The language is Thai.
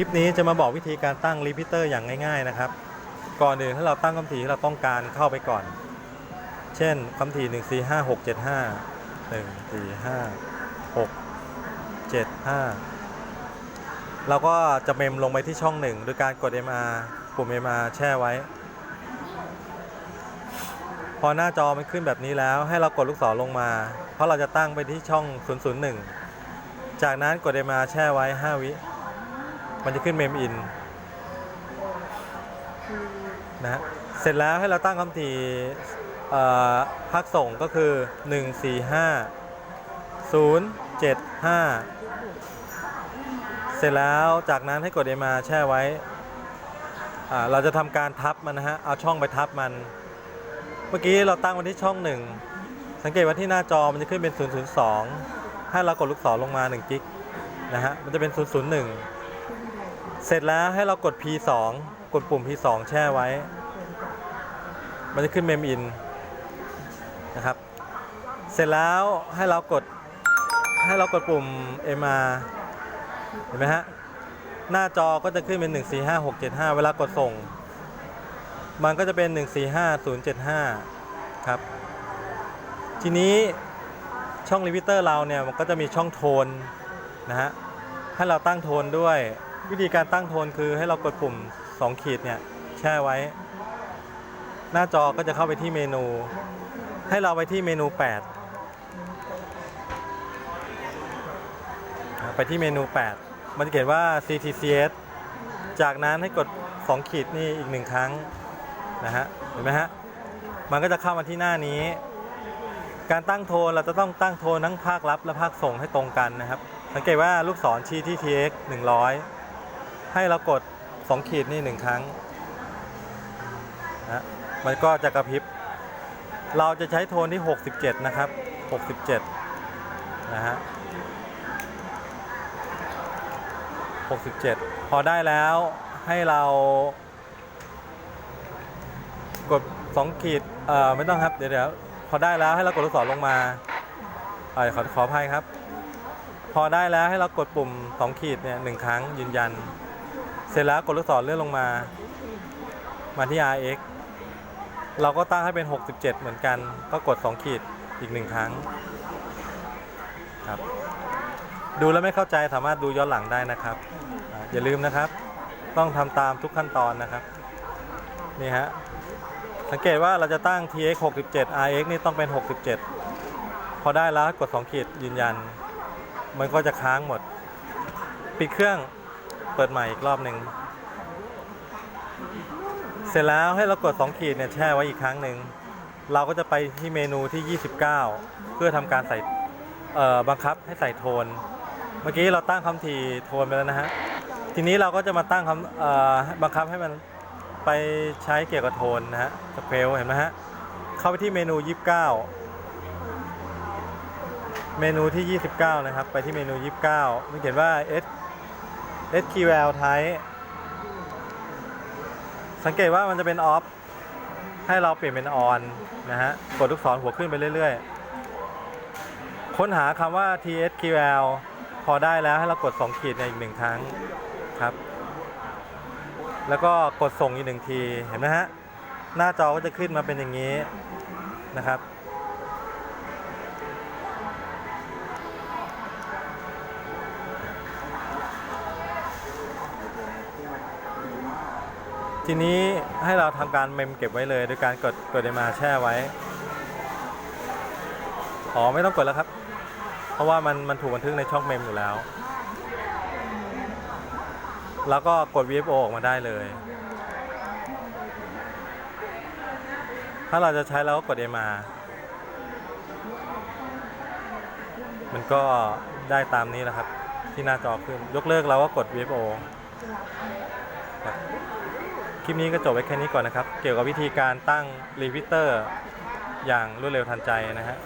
ลิปนี้จะมาบอกวิธีการตั้งรีพิเตอร์อย่างง่าย ๆนะครับ ก่อนอื่นถ้าเราตั้งคำถี่ที่เราต้องการเข้าไปก่อน เช่นคำถี่1 4 5 6 7 5 1 4 5 6 7 5 เราก็จะเมมลงไปที่ช่องหนึ่งโดยการกด MR ปุ่ม MR แช่ไว้ พอหน้าจอมันขึ้นแบบนี้แล้วให้เรากดลูกศรลงมา เพราะเราจะตั้งไปที่ช่อง 001 จากนั้นกด MR แช่ไว้ 5 วิ มันจะขึ้นเมมอินนะฮะเสร็จแล้วให้เราตั้งคำถี่เอ่อภาคส่งก็คือ 1 4 5 0 7 5 เสร็จแล้วจากนั้นให้กด MR แช่ไว้อ่าเราจะทำการทับมันนะฮะ เอาช่องไปทับมัน เมื่อกี้เราตั้งไว้ที่ช่อง 1 สังเกตว่าที่หน้าจอมันจะขึ้นเป็น 002 ให้เรากดลูกศรลงมา1กิกนะฮะ มันจะเป็น 001 เสร็จแล้วให้เรากด P2 กดปุ่ม P2 แช่ไว้ มันจะขึ้นเมมอินนะครับ เสร็จแล้วให้เรากดให้เรากดปุ่ม MR เห็นไหมฮะ หน้าจอก็จะขึ้นเป็น 1 4 5 6 7 5 เวลากดส่ง มันก็จะเป็น 1 4 5 0 7 5 ครับ ทีนี้ช่องรีพิเตอร์เราเนี่ย มันก็จะมีช่องโทนนะฮะ ให้เราตั้งโทนด้วย วิธีการตั้งโทนคือให้เรากดปุ่ม 2 ขีดเนี่ยแช่ไว้ หน้าจอก็จะเข้าไปที่เมนู ให้เราไปที่เมนู 8 ไปที่เมนู 8 มันจะเขียนว่า CTCS จากนั้นให้กด 2 ขีดนี่อีกหนึ่งครั้งนะฮะเห็นไหมฮะมันก็จะเข้ามาที่หน้านี้ การตั้งโทนเราจะต้องตั้งโทนทั้งภาครับและภาคส่งให้ตรงกันนะครับ สังเกตว่าลูกศรชี้ที่ TX 100 ให้เรากด 2 ขีดนี่หนึ่งครั้งนะมันก็จะกระพริบ เราจะใช้โทนที่ 67 นะครับ 67 นะฮะ 67 พอได้แล้วให้เรากด 2 ขีด เอ่อ ไม่ต้องครับ เดี๋ยวเดี๋ยวพอได้แล้วให้เรากดลูกศรลงมาเอ่อขอขออภัยครับ พอได้แล้วให้เรากดปุ่ม 2 ขีดเนี่ยหนึ่งครั้งยืนยัน เสร็จแล้วกดลูกศรเลื่อนลงมา มาที่ RX เราก็ตั้งให้เป็น 67 เหมือนกัน ก็กด 2 ขีดอีกหนึ่งครั้งครับ ดูแล้วไม่เข้าใจสามารถดูย้อนหลังได้นะครับ อย่าลืมนะครับ ต้องทำตามทุกขั้นตอนนะครับ นี่ฮะ สังเกตว่าเราจะตั้ง TX 67 RX นี่ต้องเป็น 67 พอได้แล้วกด 2 ขีดยืนยัน มันก็จะค้างหมด ปิดเครื่อง เปิดใหม่อีกรอบหนึ่ง เสร็จแล้วให้เรากด 2 ขีดเนี่ยแช่ไว้อีกครั้งหนึ่ง เราก็จะไปที่เมนูที่ 29 เพื่อทำการใส่บังคับให้ใส่โทน เมื่อกี้เราตั้งคำถี่โทนไปแล้วนะฮะ ทีนี้เราก็จะมาตั้งคำบังคับให้มันไปใช้เกี่ยวกับโทนนะฮะสเปลเห็นไหมฮะ เข้าไปที่เมนู 29 เมนูที่ 29 นะครับ ไปที่เมนู 29มันเขียนว่า S SQL Type สังเกตว่ามันจะเป็น off ให้เราเปลี่ยนเป็น on นะฮะ กดลูกศรหัวขึ้นไปเรื่อยๆ ค้นหาคำว่า TSQL พอได้แล้วให้เรากด 2 ขีดในอีกหนึ่งครั้งครับ แล้วก็กดส่งอีกหนึ่งที เห็นไหมฮะ หน้าจอก็จะขึ้นมาเป็นอย่างนี้นะครับ ทีนี้ให้เราทำการเมมเก็บไว้เลยโดยการกดกดมาแช่ไว้อ๋อไม่ต้องกดแล้วครับ เพราะว่ามันมันถูกบันทึกในช่องเมมอยู่แล้ว แล้วก็กด VFO ออกมาได้เลย ถ้าเราจะใช้เราก็กด MR มันก็ได้ตามนี้แหละครับ ที่หน้าจอขึ้น ยกเลิกเราก็กด VFO ครับ คลิปนี้ก็จบไว้แค่นี้ก่อนนะครับ เกี่ยวกับวิธีการตั้งรีวิเตอร์อย่างรวดเร็วทันใจนะฮะ